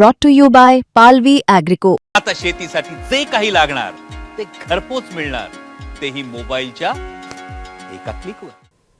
brought to you by Palvi Agrico. आता शेतीसाठी जे काही लागणार ते घरपोच मिळणार. तेही मोबाईलच्या एका क्लिकवर.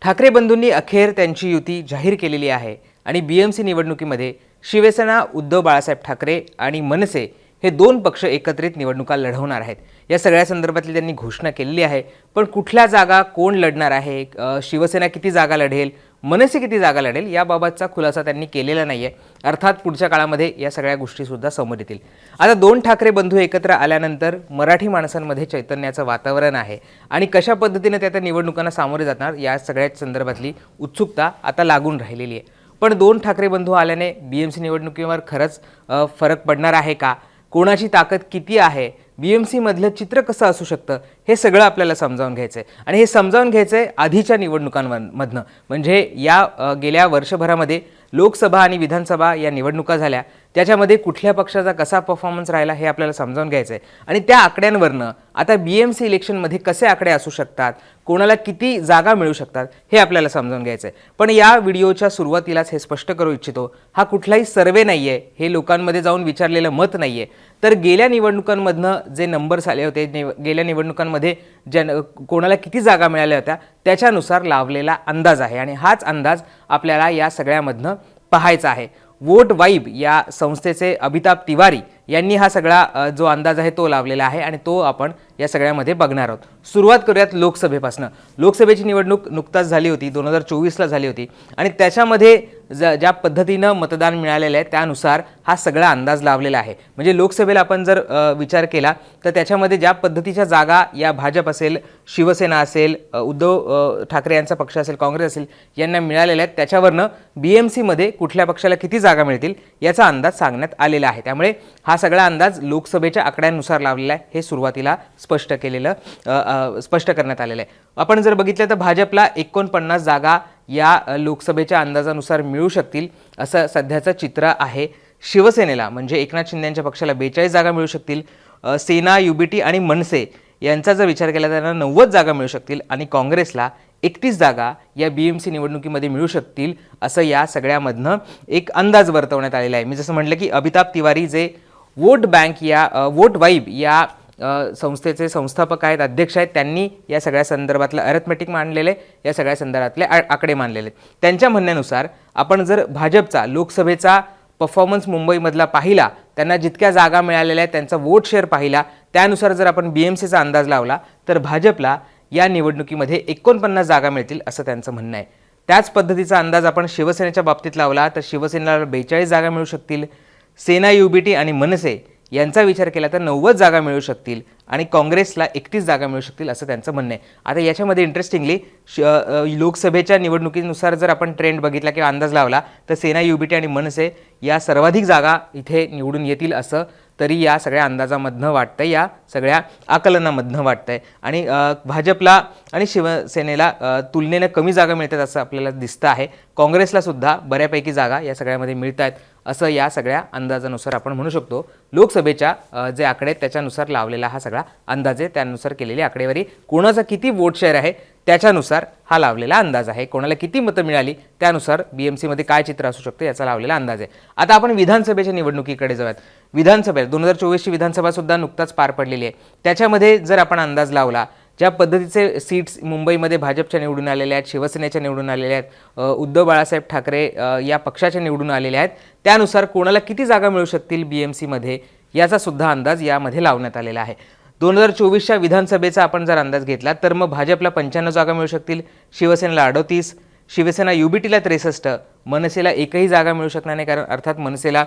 ठाकरे बंधूंनी अखेर त्यांची युती जाहीर केलेली आहे आणि बी एम सी निवडणुकीमध्ये शिवसेना उद्धव बाळासाहेब ठाकरे आणि मनसे हे दोन पक्ष एकत्रित निवडणुका लढवणार आहेत. या सगळ्या संदर्भातली त्यांनी घोषणा केलेली आहे. पण कुठल्या जागा कोण लढणार आहे? शिवसेना किती जागा लढेल? मनसे किती जागा लढेल याबाबतचा खुलासा त्यांनी केलेला नाही आहे अर्थात पुढच्या काळामध्ये या सगळ्या गोष्टीसुद्धा समोर येतील. आता दोन ठाकरे बंधू एकत्र आल्यानंतर मराठी माणसांमध्ये चैतन्याचं वातावरण आहे आणि कशा पद्धतीने त्या त्या निवडणुकांना सामोरे जाणार या सगळ्या संदर्भातली उत्सुकता आता लागून राहिलेली आहे. पण दोन ठाकरे बंधू आल्याने बी एम सी निवडणुकीवर खरंच फरक पडणार आहे का? कोणाची ताकद किती आहे? बी एम सीमधलं चित्र कसं असू शकतं? हे सगळं आपल्याला समजावून घ्यायचं आहे आणि हे समजावून घ्यायचं आहे आधीच्या निवडणुकांमधनं. म्हणजे या गेल्या वर्षभरामध्ये लोकसभा आणि विधानसभा या निवडणुका झाल्या. त्याच्यामध्ये कुठल्या पक्षाचा कसा परफॉर्मन्स राहिला हे आपल्याला समजावून घ्यायचं आहे आणि त्या आकड्यांवरनं आता बी एम सी इलेक्शनमध्ये कसे आकडे असू शकतात कोणाला किती जागा मिळू शकतात हे आपल्याला समजावून घ्यायचं आहे पण या व्हिडिओच्या सुरुवातीलाच हे स्पष्ट करू इच्छितो हा कुठलाही सर्वे नाही आहे हे लोकांमध्ये जाऊन विचारलेलं मत नाही आहे तर गेल्या निवडणुकांमधनं जे नंबर्स आले होते निव गेल्या निवडणुकांमध्ये ज्या कोणाला किती जागा मिळाल्या होत्या त्याच्यानुसार लावलेला अंदाज आहे. आणि हाच अंदाज आपल्याला या सगळ्यामधनं पाहायचा आहे. वोट वाईब या संस्थेचे अमिताभ तिवारी यांनी हा सगळा जो अंदाज आहे तो लावलेला आहे आणि तो आपण या सगळ्यामध्ये बघणार आहोत. सुरुवात करूयात लोकसभेपासून. लोकसभेची निवडणूक नुकताच झाली होती दोन हजार चोवीसला झाली होती आणि त्याच्यामध्ये ज ज्या पद्धतीनं मतदान मिळालेलं आहे त्यानुसार हा सगळा अंदाज लावलेला आहे. म्हणजे लोकसभेला आपण जर विचार केला तर त्याच्यामध्ये ज्या पद्धतीच्या जागा या भाजप असेल शिवसेना असेल उद्धव ठाकरे यांचा पक्ष असेल काँग्रेस असेल यांना मिळालेल्या आहेत त्याच्यावरनं बी एम सीमध्ये कुठल्या पक्षाला किती जागा मिळतील याचा अंदाज सांगण्यात आलेला आहे. त्यामुळे हा सगळा अंदाज लोकसभेच्या आकड्यांनुसार लावलेला आहे. हे सुरुवातीला स्पष्ट केलेलं स्पष्ट करण्यात आलेलं आहे. आपण जर बघितलं तर भाजपला एकोणपन्नास जागा या लोकसभेच्या अंदाजानुसार मिळू शकतील असं सध्याचं चित्र आहे. शिवसेनेला म्हणजे एकनाथ शिंदेच्या पक्षाला बेचाळीस जागा मिळू शकतील. सेना युबीटी आणि मनसे यांचा जर विचार केला तर त्यांना नव्वद जागा मिळू शकतील आणि काँग्रेसला एकतीस जागा या बी एम सी निवडणुकीमध्ये मिळू शकतील असं या सगळ्यामधनं एक अंदाज वर्तवण्यात आलेला आहे. मी जसं म्हटलं की अमिताभ तिवारी जे वोट बँक या वोट वाईब या संस्थेचे संस्थापक आहेत अध्यक्ष आहेत त्यांनी या सगळ्या संदर्भातलं अरेथमेटिक मांडलेले या सगळ्या संदर्भातले आ- आकडे मांडलेले. त्यांच्या म्हणण्यानुसार आपण जर भाजपचा लोकसभेचा परफॉर्मन्स मुंबईमधला पाहिला त्यांना जितक्या जागा मिळालेल्या आहेत त्यांचा वोट शेअर पाहिला त्यानुसार जर आपण बी एम सीचा अंदाज लावला तर भाजपला या निवडणुकीमध्ये एकोणपन्नास जागा मिळतील असं त्यांचं म्हणणं आहे. त्याच पद्धतीचा अंदाज आपण शिवसेनेच्या बाबतीत लावला तर शिवसेनेला बेचाळीस जागा मिळू शकतील. सेना युबीटी आणि मनसे यांचा विचार केला तर नव्वद जागा मिळू शकतील आणि काँग्रेसला एकतीस जागा मिळू शकतील असं त्यांचं म्हणणं आहे. आता याच्यामध्ये इंटरेस्टिंगली श लोकसभेच्या निवडणुकीनुसार जर आपण ट्रेंड बघितला किंवा अंदाज लावला तर सेना युबीटी आणि मनसे या सर्वाधिक जागा इथे निवडून येतील असं तरी या सगळ्या अंदाजामधनं वाटतं या सगळ्या आकलनामधनं वाटतंय. आणि भाजपला आणि शिवसेनेला तुलनेनं कमी जागा मिळतात असं आपल्याला दिसतं आहे. काँग्रेसला सुद्धा बऱ्यापैकी जागा या सगळ्यामध्ये मिळत आहेत असं या सगळ्या अंदाजानुसार आपण म्हणू शकतो. लोकसभेच्या जे आकडे आहेत त्याच्यानुसार लावलेला हा सगळा अंदाज आहे. त्यानुसार केलेली आकडेवारी कोणाचा किती वोट शेअर आहे त्याच्यानुसार हा लावलेला अंदाज आहे. कोणाला किती मतं मिळाली त्यानुसार बी एम सीमध्ये काय चित्र असू शकतं याचा लावलेला अंदाज आहे. आता आपण विधानसभेच्या निवडणुकीकडे जाऊयात. विधानसभेत दोन हजार चोवीसची विधानसभासुद्धा नुकताच पार पडलेली आहे. त्याच्यामध्ये जर आपण अंदाज लावला ज्या पद्धतीचे सीट्स मुंबईमध्ये भाजपच्या निवडून आलेल्या आहेत शिवसेनेच्या निवडून आलेल्या आहेत उद्धव बाळासाहेब ठाकरे या पक्षाच्या निवडून आलेल्या आहेत त्यानुसार कोणाला किती जागा मिळू शकतील बी एम सीमध्ये याचा सुद्धा अंदाज यामध्ये लावण्यात आलेला आहे. दोन हजार चोवीसच्या विधानसभेचा आपण जर अंदाज घेतला तर मग भाजपला पंच्याण्णव जागा मिळू शकतील शिवसेनेला अडोतीस शिवसेना युबीटीला त्रेसष्ट मनसेला एकही जागा मिळू शकणार नाही कारण अर्थात मनसेला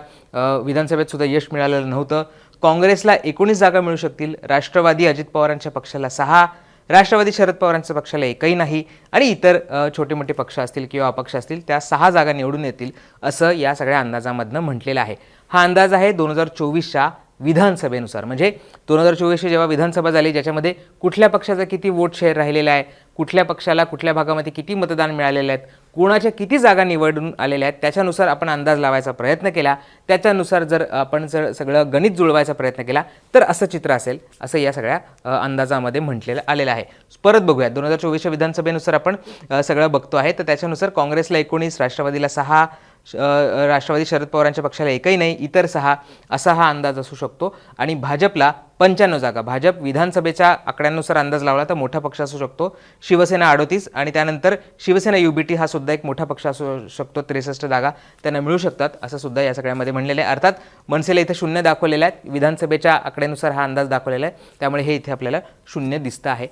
विधानसभेत सुद्धा यश मिळालेलं नव्हतं. काँग्रेसला एकोणीस जागा मिळू शकतील राष्ट्रवादी अजित पवारांच्या पक्षाला सहा राष्ट्रवादी शरद पवारांच्या पक्षाला एकही नाही. आणि इतर छोटे मोठे पक्ष असतील किंवा अपक्ष असतील त्या सहा जागा निवडून येतील असं या सगळ्या अंदाजामधनं म्हटलेलं आहे. हा अंदाज आहे दोन हजार चोवीसच्या विधानसभेनुसार. म्हणजे दोन हजार चोवीसची जेव्हा विधानसभा झाली ज्याच्यामध्ये कुठल्या पक्षाचा किती वोट शेअर राहिलेला आहे कुठल्या पक्षाला कुठल्या भागामध्ये किती मतदान मिळालेलं आहेत कोणाच्या किती जागा निवडून आलेल्या आहेत त्याच्यानुसार आपण अंदाज लावायचा प्रयत्न केला. त्याच्यानुसार जर आपण जर सगळं गणित जुळवायचा प्रयत्न केला तर असं चित्र असेल असं या सगळ्या अंदाजामध्ये म्हटलेलं आलेलं आहे. परत बघूया दोन हजार चोवीसच्या विधानसभेनुसार आपण सगळं बघतो आहे. तर त्याच्यानुसार काँग्रेसला एकोणीस राष्ट्रवादीला सहा राष्ट्रवादी शरद पवारांच्या पक्षाला एकही नाही इतर सहा असा हा अंदाज असू शकतो. आणि भाजपला पंच्याण्णव जागा भाजप विधानसभेच्या आकड्यांनुसार अंदाज लावला तर मोठा पक्ष असू शकतो. शिवसेना अडोतीस आणि त्यानंतर शिवसेना युबीटी हा सुद्धा एक मोठा पक्ष असू शकतो त्रेसष्ट जागा त्यांना मिळू शकतात असं सुद्धा या सगळ्यामध्ये म्हणलेलं आहे. अर्थात मनसेला इथे शून्य दाखवलेलं आहे विधानसभेच्या आकड्यानुसार हा अंदाज दाखवलेला आहे. त्यामुळे हे इथे आपल्याला शून्य दिसतं आहे.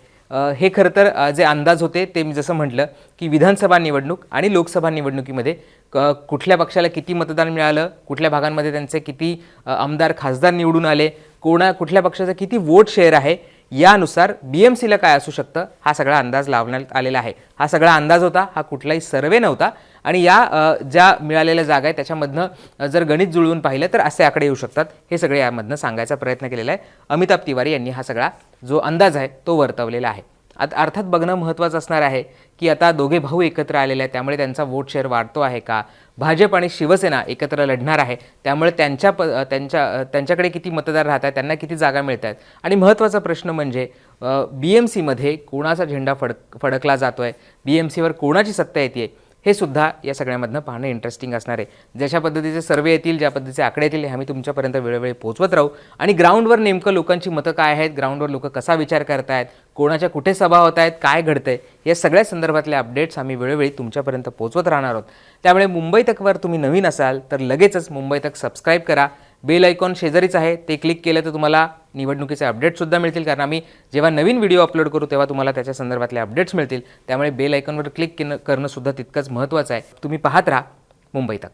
हे खरं तर जे अंदाज होते ते मी जसं म्हटलं की विधानसभा निवडणूक आणि लोकसभा निवडणुकीमध्ये क कुठल्या पक्षाला किती मतदान मिळालं कुठल्या भागांमध्ये त्यांचे किती आमदार खासदार निवडून आले कोणा कुठल्या पक्षाचं किती वोट शेअर आहे यानुसार बी एम सीला काय असू शकतं हा सगळा अंदाज लावण्यात आलेला आहे. हा सगळा अंदाज होता हा कुठलाही सर्वे नव्हता. आणि या ज्या मिळालेल्या जागा आहेत त्याच्यामधनं जर गणित जुळवून पाहिलं तर असे आकडे येऊ शकतात. हे सगळे यामधनं सांगायचा प्रयत्न केलेला आहे. अमिताभ तिवारी यांनी हा सगळा जो अंदाज आहे तो वर्तवलेला आहे. आता अर्थात बघणं महत्त्वाचं असणार आहे की आता दोघे भाऊ एकत्र आलेले आहेत त्यामुळे त्यांचा वोट शेअर वाढतो आहे का? भाजप आणि शिवसेना एकत्र लढणार आहे त्यामुळे त्यांच्या प त्यांच्या त्यांच्याकडे किती मतदार राहत आहेत त्यांना किती जागा मिळत आहेत आणि महत्त्वाचा प्रश्न म्हणजे बी एम सीमध्ये कोणाचा झेंडा फडक फडकला जातो आहे बी एम सीवर कोणाची सत्ता येते हे सुद्धा या सगळ्यामधनं पाहणं इंटरेस्टिंग असणार आहे. जशा पद्धतीचे सर्वे येतील ज्या पद्धतीचे आकडे येतील हे आम्ही तुमच्यापर्यंत वेळोवेळी पोहोचवत राहू. आणि ग्राउंडवर नेमकं लोकांची मतं काय आहेत? ग्राउंडवर लोक कसा विचार करतायत? कोणाच्या कुठे सभा होत आहेत? काय घडतंय? या सगळ्या संदर्भातले अपडेट्स आम्ही वेळोवेळी तुमच्यापर्यंत पोहोचवत राहणार आहोत. त्यामुळे मुंबई तकवर तुम्ही नवीन असाल तर लगेचच मुंबई तक सबस्क्राईब करा. बेल आयकॉन शेजारीच आहे ते क्लिक केलं तर तुम्हाला निवडणुकीचे अपडेट्ससुद्धा मिळतील. कारण आम्ही जेव्हा नवीन व्हिडिओ अपलोड करू तेव्हा तुम्हाला त्याच्या संदर्भातले अपडेट्स मिळतील. त्यामुळे बेल आयकॉनवर क्लिक करणं करणंसुद्धा तितकंच महत्त्वाचं आहे. तुम्ही पाहत राहा मुंबई तक.